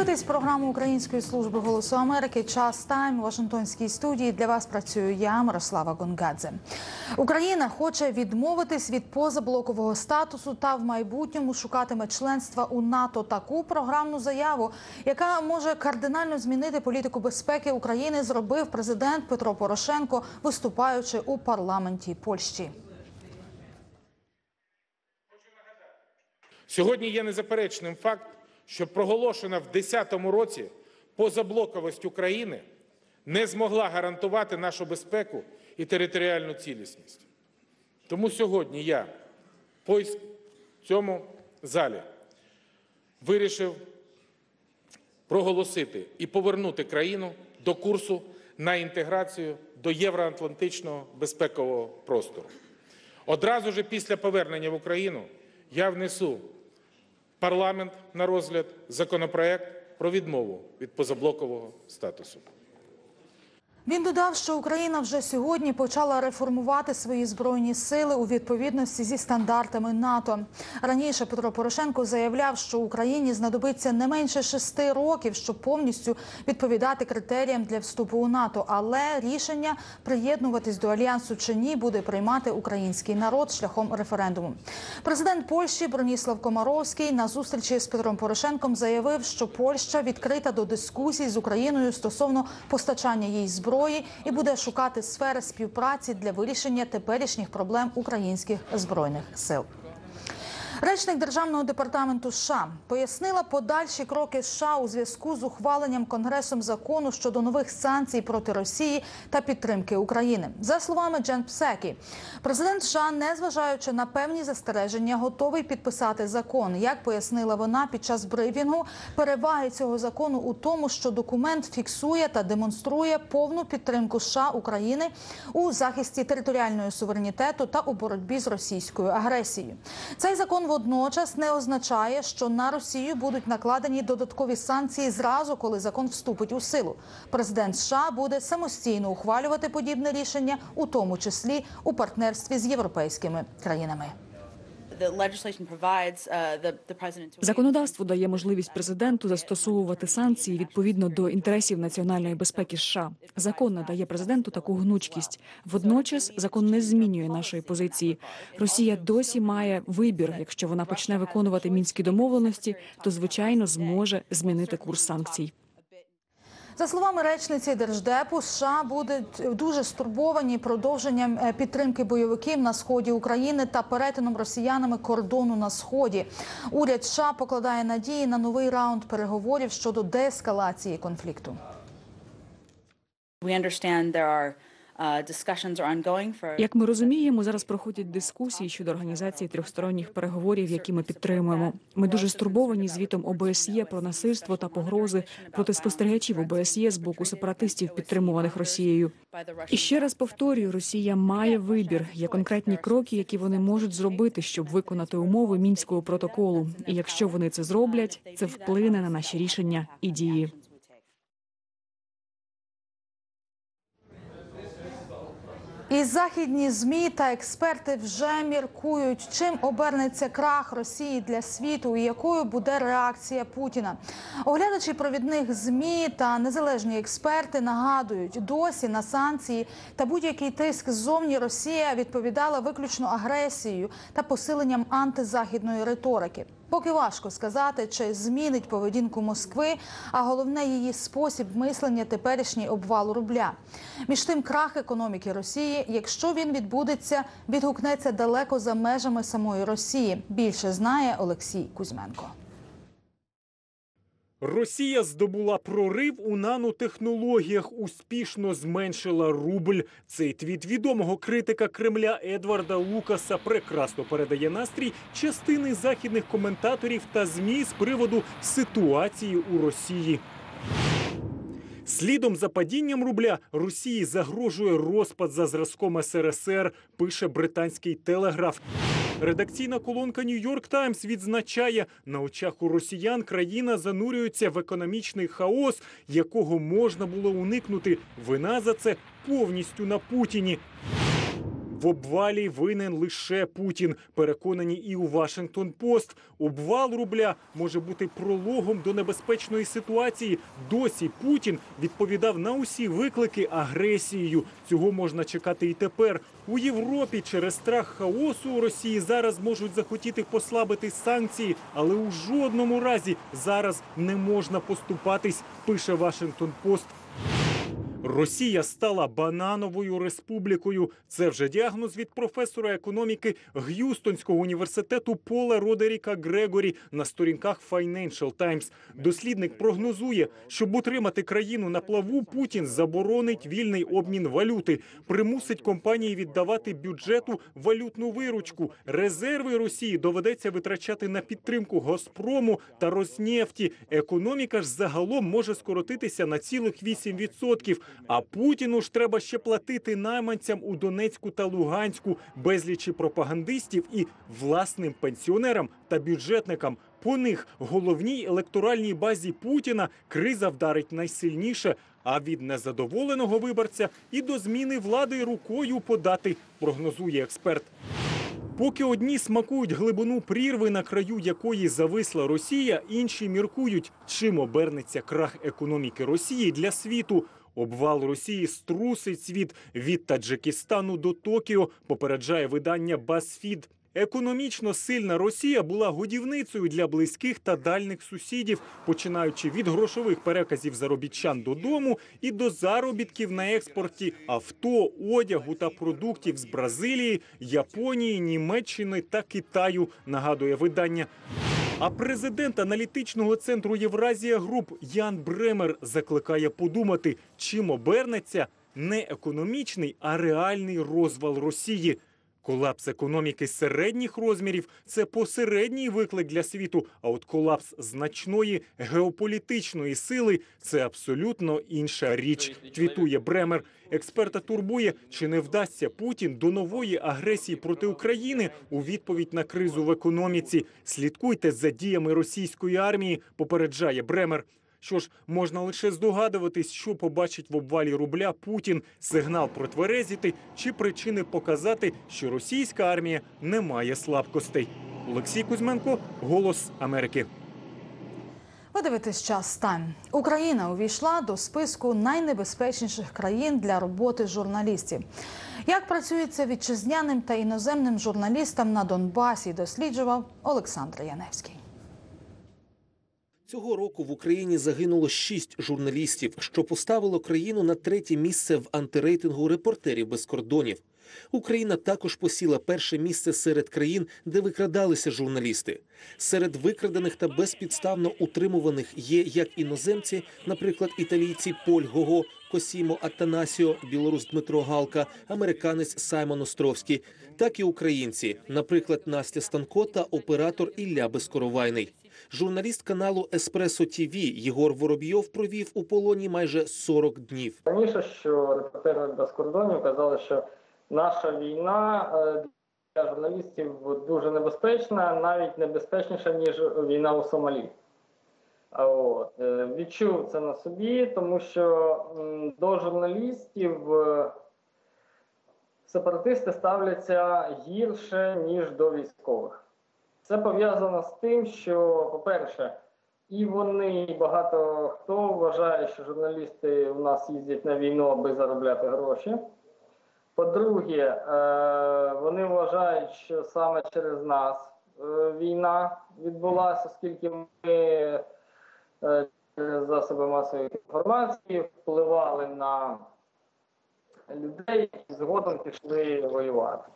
дивитесь програму Української служби голосу Америки. Час тайм у Вашингтонській студії. Для вас працюю я, Мирослава Гонгадзе. Україна хоче відмовитись від позаблокового статусу та в майбутньому шукатиме членства у НАТО. Таку програмну заяву, яка може кардинально змінити політику безпеки України, зробив президент Петро Порошенко, виступаючи у парламенті Польщі. Сьогодні є незаперечним факт, що проголошена в 2010 році позаблоковість України не змогла гарантувати нашу безпеку і територіальну цілісність. Тому сьогодні я по цьому залі вирішив проголосити і повернути країну до курсу на інтеграцію до євроатлантичного безпекового простору. Одразу ж після повернення в Україну я внесу парламент на розгляд законопроект про відмову від позаблокового статусу. Він додав, що Україна вже сьогодні почала реформувати свої збройні сили у відповідності зі стандартами НАТО. Раніше Петро Порошенко заявляв, що Україні знадобиться не менше шести років, щоб повністю відповідати критеріям для вступу у НАТО. Але рішення приєднуватись до альянсу чи ні буде приймати український народ шляхом референдуму. Президент Польщі Броніслав Комаровський на зустрічі з Петром Порошенком заявив, що Польща відкрита до дискусій з Україною стосовно постачання їй зброї зброї і буде шукати сфери співпраці для вирішення теперішніх проблем українських збройних сил. Речник державного департаменту США пояснила подальші кроки США у зв'язку з ухваленням Конгресом закону щодо нових санкцій проти Росії та підтримки України. За словами Джен Псекі, президент США, незважаючи на певні застереження, готовий підписати закон. Як пояснила вона під час брифінгу, переваги цього закону у тому, що документ фіксує та демонструє повну підтримку США України у захисті територіальної суверенітету та у боротьбі з російською агресією. Цей закон водночас не означає, що на Росію будуть накладені додаткові санкції зразу, коли закон вступить у силу. Президент США буде самостійно ухвалювати подібне рішення, у тому числі у партнерстві з європейськими країнами. Законодавство дає можливість президенту застосовувати санкції відповідно до інтересів національної безпеки. США. закон надає президенту таку гнучкість. Водночас закон не змінює нашої позиції. Росія досі має вибір. Якщо вона почне виконувати мінські домовленості, то звичайно зможе змінити курс санкцій. За словами речниці держдепу, США будуть дуже стурбовані продовженням е, підтримки бойовиків на сході України та перетином росіянами кордону на сході. Уряд США покладає надії на новий раунд переговорів щодо деескалації конфлікту. Uh, Як ми розуміємо, зараз проходять дискусії щодо організації трьохсторонніх переговорів, які ми підтримуємо. Ми дуже стурбовані звітом ОБСЄ про насильство та погрози проти спостерігачів ОБСЄ з боку сепаратистів, підтримуваних Росією. І ще раз повторюю: Росія має вибір. Є конкретні кроки, які вони можуть зробити, щоб виконати умови мінського протоколу. І якщо вони це зроблять, це вплине на наші рішення і дії. І західні змі та експерти вже міркують, чим обернеться крах Росії для світу і якою буде реакція Путіна. Оглядачі провідних змі та незалежні експерти нагадують, досі на санкції та будь-який тиск ззовні Росія відповідала виключно агресією та посиленням антизахідної риторики. Поки важко сказати, чи змінить поведінку Москви, а головне її спосіб мислення теперішній обвал рубля. Між тим, крах економіки Росії, якщо він відбудеться, відгукнеться далеко за межами самої Росії. Більше знає Олексій Кузьменко. Росія здобула прорив у нанотехнологіях, успішно зменшила рубль. Цей твіт відомого критика Кремля Едварда Лукаса прекрасно передає настрій частини західних коментаторів та змі з приводу ситуації у Росії. Слідом за падінням рубля Росії загрожує розпад за зразком СРСР. Пише британський телеграф. Редакційна колонка Нью-Йорк Таймс відзначає, на очах у росіян країна занурюється в економічний хаос, якого можна було уникнути. Вина за це повністю на Путіні. В обвалі винен лише Путін. Переконані і у Вашингтон Пост. Обвал рубля може бути прологом до небезпечної ситуації. Досі Путін відповідав на усі виклики агресією. Цього можна чекати і тепер. У Європі через страх хаосу у Росії зараз можуть захотіти послабити санкції, але у жодному разі зараз не можна поступатись. Пише Вашингтон Пост. Росія стала банановою республікою. Це вже діагноз від професора економіки Г'юстонського університету Пола Родеріка Грегорі на сторінках Financial Times. Дослідник прогнозує, щоб утримати країну на плаву, Путін заборонить вільний обмін валюти, примусить компанії віддавати бюджету валютну виручку. Резерви Росії доведеться витрачати на підтримку Газпрому та Роснефті. Економіка ж загалом може скоротитися на цілих 8%. А Путіну ж треба ще платити найманцям у Донецьку та Луганську, безлічі пропагандистів і власним пенсіонерам та бюджетникам. По них головній електоральній базі Путіна криза вдарить найсильніше. А від незадоволеного виборця і до зміни влади рукою подати, прогнозує експерт. Поки одні смакують глибину прірви, на краю якої зависла Росія, інші міркують, чим обернеться крах економіки Росії для світу. Обвал Росії струсить світ від Таджикистану до Токіо, попереджає видання BuzzFeed. Економічно сильна Росія була годівницею для близьких та дальних сусідів, починаючи від грошових переказів заробітчан додому і до заробітків на експорті авто, одягу та продуктів з Бразилії, Японії, Німеччини та Китаю. Нагадує видання. А президент аналітичного центру Євразія Груп Ян Бремер закликає подумати, чим обернеться не економічний, а реальний розвал Росії. Колапс економіки середніх розмірів це посередній виклик для світу. А от колапс значної геополітичної сили це абсолютно інша річ. Твітує Бремер. Експерта турбує, чи не вдасться Путін до нової агресії проти України у відповідь на кризу в економіці. Слідкуйте за діями російської армії. Попереджає Бремер. Що ж, можна лише здогадуватись, що побачить в обвалі рубля Путін, сигнал протверезіти чи причини показати, що російська армія не має слабкостей. Олексій Кузьменко, Голос Америки. Ви час тайм. Україна увійшла до списку найнебезпечніших країн для роботи журналістів. Як працюється вітчизняним та іноземним журналістам на Донбасі, досліджував Олександр Яневський. Цього року в Україні загинуло шість журналістів, що поставило країну на третє місце в антирейтингу репортерів без кордонів. Україна також посіла перше місце серед країн, де викрадалися журналісти. Серед викрадених та безпідставно утримуваних є як іноземці, наприклад, італійці Поль Гого, Косімо Атанасіо, білорус Дмитро Галка, американець Саймон Островський, так і українці, наприклад, Настя Станко та оператор Ілля Безкоровайний. Журналіст каналу Еспресо ТВ Єгор Воробйов провів у полоні майже 40 днів. Раніше, що репортери без кордонів казали, що наша війна е, для журналістів дуже небезпечна, навіть небезпечніша, ніж війна у Сомалі. От. е, Відчув це на собі, тому що до журналістів е, сепаратисти ставляться гірше, ніж до військових. Це пов'язано з тим, що, по-перше, і вони, і багато хто вважає, що журналісти у нас їздять на війну, аби заробляти гроші. По-друге, е, вони вважають, що саме через нас е, війна відбулася, оскільки ми е, через засоби масової інформації впливали на людей, які згодом пішли воювати.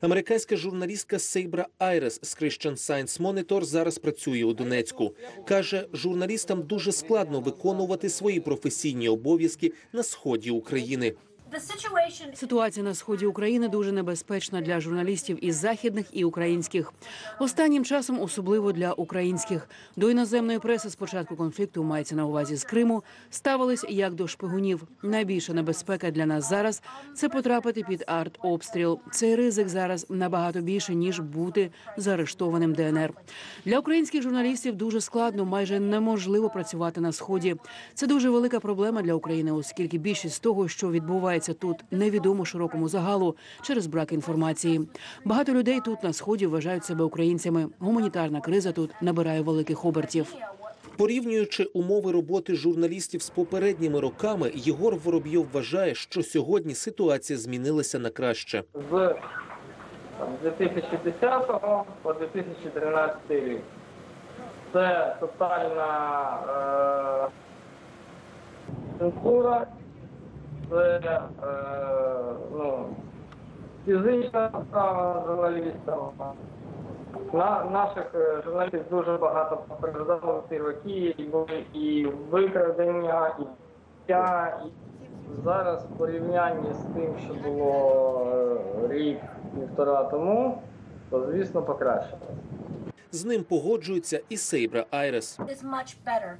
Американська журналістка Сейбра Айрес з Christian Science Monitor зараз працює у Донецьку. каже, журналістам дуже складно виконувати свої професійні обов'язки на сході України. Ситуація на сході України дуже небезпечна для журналістів із західних і українських. Останнім часом, особливо для українських, до іноземної преси з початку конфлікту мається на увазі з Криму, ставились як до шпигунів. Найбільша небезпека для нас зараз це потрапити під артобстріл. Цей ризик зараз набагато більше ніж бути заарештованим ДНР. Для українських журналістів дуже складно, майже неможливо працювати на сході. Це дуже велика проблема для України, оскільки більшість того, що відбувається відбувається тут, невідомо широкому загалу через брак інформації. Багато людей тут на сході вважають себе українцями. Гуманітарна криза тут набирає великих обертів. Порівнюючи умови роботи журналістів з попередніми роками, Єгор Воробйов вважає, що сьогодні ситуація змінилася на краще. з там, 2010 по 2013 рік. Це тотальна е, цензура, це е, ну, фізична справа журналістів. На, наших е, журналістів дуже багато ці роки, і викрадення, і життя, і Зараз в порівнянні з тим, що було е, рік-півтора тому, то звісно покращилось. З ним погоджується і Сейбра Айрес.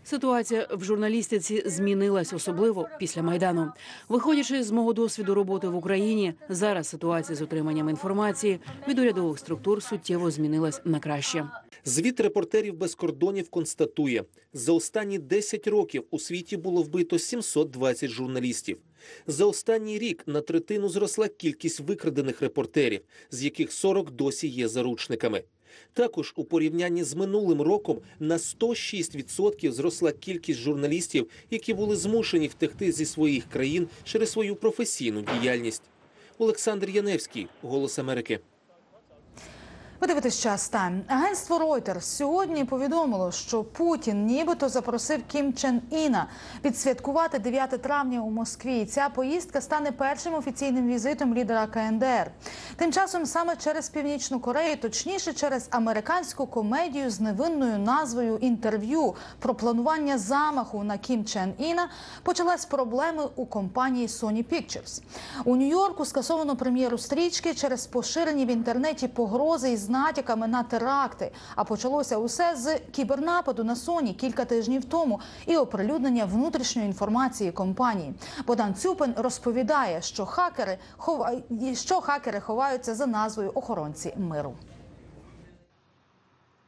Ситуація в журналістиці змінилась особливо після майдану. Виходячи з мого досвіду роботи в Україні, зараз ситуація з отриманням інформації від урядових структур суттєво змінилась на краще. Звіт репортерів без кордонів констатує, за останні 10 років у світі було вбито 720 журналістів. За останній рік на третину зросла кількість викрадених репортерів, з яких 40 досі є заручниками. Також у порівнянні з минулим роком на 106% зросла кількість журналістів, які були змушені втекти зі своїх країн через свою професійну діяльність. Олександр Яневський, Голос Америки. Ви дивитесь час тайм. Агентство Reuters сьогодні повідомило, що Путін нібито запросив Кім Чен Іна відсвяткувати 9 травня у Москві. Ця поїздка стане першим офіційним візитом лідера КНДР. Тим часом саме через Північну Корею, точніше через американську комедію з невинною назвою інтерв'ю про планування замаху на Кім Чен Іна, почалась проблеми у компанії Sony Pictures. У Нью-Йорку скасовано прем'єру стрічки через поширені в інтернеті погрози із натяками на теракти. А почалося усе з кібернападу на Sony кілька тижнів тому і оприлюднення внутрішньої інформації компанії. Богдан Цюпин розповідає, що хакери хова... що хакери ховаються за назвою охоронці миру.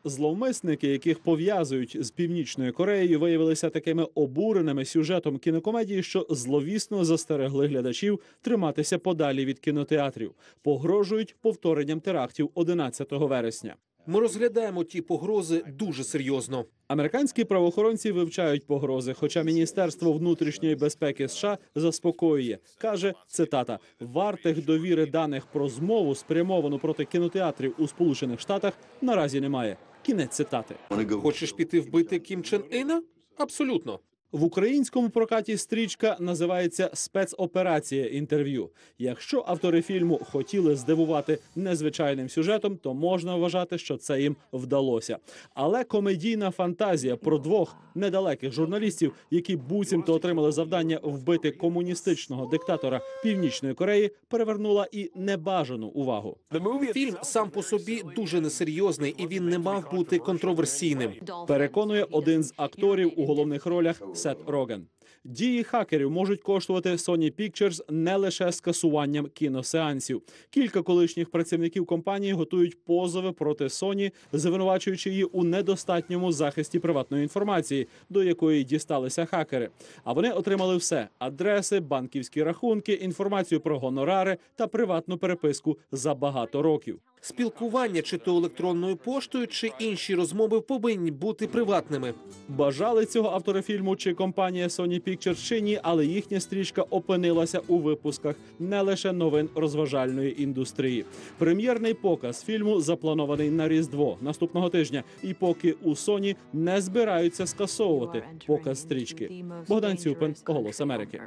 Зловмисники, яких пов'язують з північною Кореєю, виявилися такими обуреними сюжетом кінокомедії, що зловісно застерегли глядачів триматися подалі від кінотеатрів, погрожують повторенням терактів 11 вересня. Ми розглядаємо ті погрози дуже серйозно. Американські правоохоронці вивчають погрози, хоча Міністерство внутрішньої безпеки США заспокоює, каже цитата: вартих довіри даних про змову, спрямовану проти кінотеатрів у Сполучених Штатах, наразі немає. Кінець цитати. Хочеш піти вбити Кім Чен Іна? Абсолютно. В українському прокаті стрічка називається спецоперація інтерв'ю. Якщо автори фільму хотіли здивувати незвичайним сюжетом, то можна вважати, що це їм вдалося. Але комедійна фантазія про двох недалеких журналістів, які буцімто отримали завдання вбити комуністичного диктатора Північної Кореї, перевернула і небажану увагу. Фільм сам по собі дуже несерйозний і він не мав бути контроверсійним. Переконує один з акторів у головних ролях Сет Роген. Дії хакерів можуть коштувати Sony Pictures не лише скасуванням кіносеансів. Кілька колишніх працівників компанії готують позови проти Sony, звинувачуючи її у недостатньому захисті приватної інформації, до якої дісталися хакери. А вони отримали все: адреси, банківські рахунки, інформацію про гонорари та приватну переписку за багато років. Спілкування чи то електронною поштою, чи інші розмови повинні бути приватними. Бажали цього автори фільму чи компанія Sony Pictures чи ні, але їхня стрічка опинилася у випусках не лише новин розважальної індустрії. Прем'єрний показ фільму запланований на Різдво наступного тижня, і поки у Sony не збираються скасовувати показ стрічки. Богдан Цюпин, Голос Америки.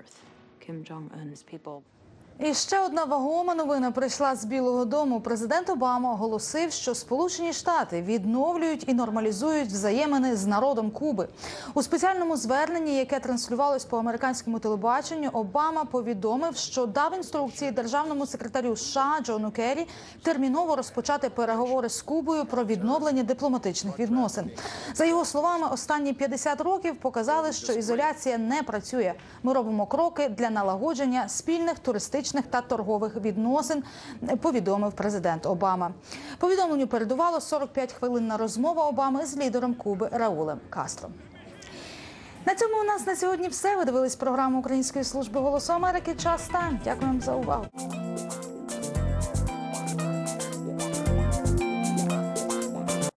І ще одна вагома новина прийшла з Білого Дому. Президент Обама оголосив, що Сполучені Штати відновлюють і нормалізують взаємини з народом Куби. У спеціальному зверненні, яке транслювалось по американському телебаченню, Обама повідомив, що дав інструкції державному секретарю США Джону Керрі терміново розпочати переговори з Кубою про відновлення дипломатичних відносин. За його словами, останні 50 років показали, що ізоляція не працює. Ми робимо кроки для налагодження спільних туристичних та торгових відносин. Повідомив президент Обама. Повідомленню передувало 45 хвилинна розмова Обами з лідером Куби Раулем Кастро. На цьому у нас на сьогодні все. Ви дивились програму Української служби голосу Америки. Час дякую Дякуємо за увагу.